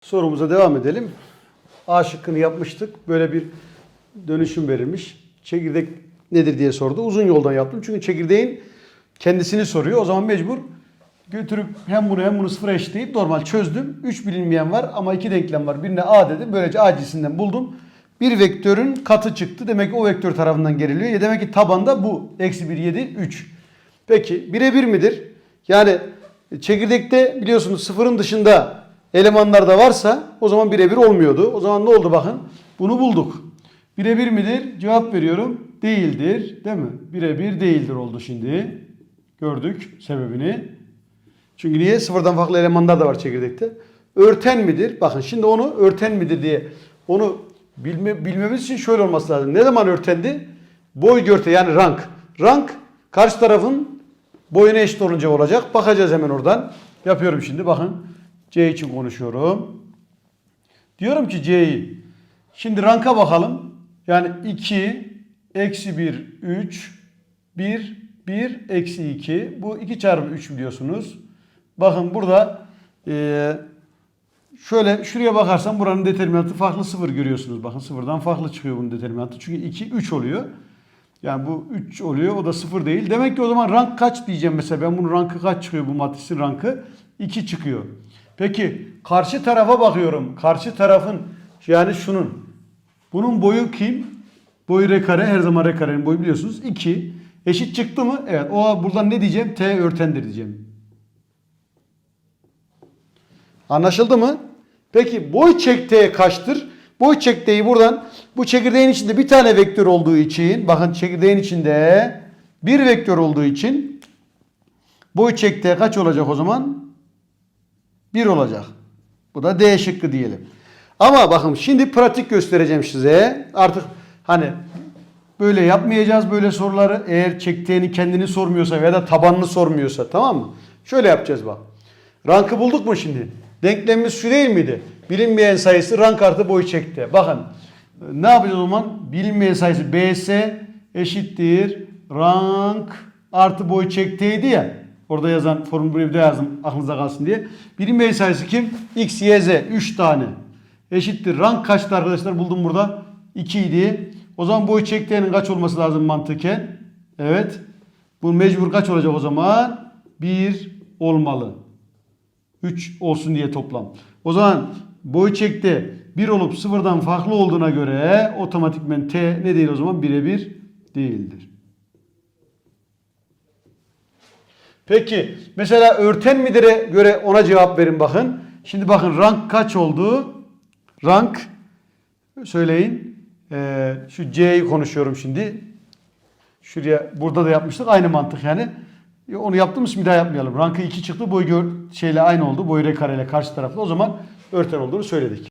Sorumuza devam edelim. A şıkkını yapmıştık. Böyle bir dönüşüm verilmiş. Çekirdek nedir diye sordu. Uzun yoldan yaptım. Çünkü çekirdeğin kendisini soruyor. O zaman mecbur götürüp hem bunu hem bunu sıfıra eşitleyip normal çözdüm. 3 bilinmeyen var ama iki denklem var. Birine A dedim. Böylece A cinsinden buldum. Bir vektörün katı çıktı. Demek ki o vektör tarafından geriliyor. Ya demek ki tabanda bu. Eksi 1, 7, 3. Peki birebir midir? Yani çekirdekte biliyorsunuz sıfırın dışında elemanlar da varsa o zaman birebir olmuyordu. O zaman ne oldu bakın? Bunu bulduk. Birebir midir? Cevap veriyorum. Değildir. Değil mi? Birebir değildir oldu şimdi. Gördük sebebini. Çünkü niye? Sıfırdan farklı elemanlar da var çekirdekte. Örten midir? Bakın şimdi onu örten midir diye onu bilme, bilmemiz için şöyle olması lazım. Ne zaman örtendi? Boy görte yani rank. Rank karşı tarafın boyuna eşit olunca olacak. Bakacağız hemen oradan. Yapıyorum şimdi bakın. C için konuşuyorum. Diyorum ki C'yi. Şimdi ranka bakalım. Yani 2, eksi 1, 3, 1, 1, eksi 2. Bu 2 çarpı 3 biliyorsunuz. Bakın burada eee, şöyle şuraya bakarsan buranın determinantı farklı sıfır görüyorsunuz. Bakın sıfırdan farklı çıkıyor bunun determinantı. Çünkü 2, 3 oluyor. Yani bu 3 oluyor. O da 0 değil. Demek ki o zaman rank kaç diyeceğim mesela. Ben bunun rankı kaç çıkıyor bu matrisin rankı? 2 çıkıyor. Peki karşı tarafa bakıyorum. Karşı tarafın yani şunun. Bunun boyu kim? Boyu r kare. Her zaman r karenin boyu biliyorsunuz. 2. Eşit çıktı mı? Evet. O buradan ne diyeceğim? T örtendir diyeceğim. Anlaşıldı mı? Peki boy çektiği kaçtır? Boy çektiği buradan bu çekirdeğin içinde bir tane vektör olduğu için bakın çekirdeğin içinde bir vektör olduğu için boy çektiği kaç olacak o zaman? 1 olacak. Bu da D şıkkı diyelim. Ama bakın şimdi pratik göstereceğim size. Artık hani böyle yapmayacağız böyle soruları. Eğer çektiğini kendini sormuyorsa veya da tabanını sormuyorsa tamam mı? Şöyle yapacağız bak. Rankı bulduk mu şimdi? Denklemimiz şu değil miydi? Bilinmeyen sayısı rank artı boy çekti. Bakın ne yapacağız o zaman? Bilinmeyen sayısı BS eşittir rank artı boy çektiydi ya. Orada yazan formülü buraya bir de yazdım aklınıza kalsın diye. Bilinmeyen sayısı kim? X, Y, Z 3 tane. Eşittir rank kaçtı arkadaşlar buldum burada? 2 idi. O zaman boy çektiğinin kaç olması lazım mantıken? Evet. Bu mecbur kaç olacak o zaman? 1 olmalı. 3 olsun diye toplam. O zaman boy çekti 1 olup sıfırdan farklı olduğuna göre otomatikmen t ne değil o zaman? Birebir değildir. Peki mesela örten midir'e göre ona cevap verin bakın. Şimdi bakın rank kaç oldu? Rank söyleyin. Ee, şu C'yi konuşuyorum şimdi. Şuraya burada da yapmıştık aynı mantık yani. Ya Onu yaptığımız bir daha yapmayalım. Rankı 2 çıktı boy gör, şeyle aynı oldu. Boy r kareyle karşı taraflı. O zaman örten olduğunu söyledik.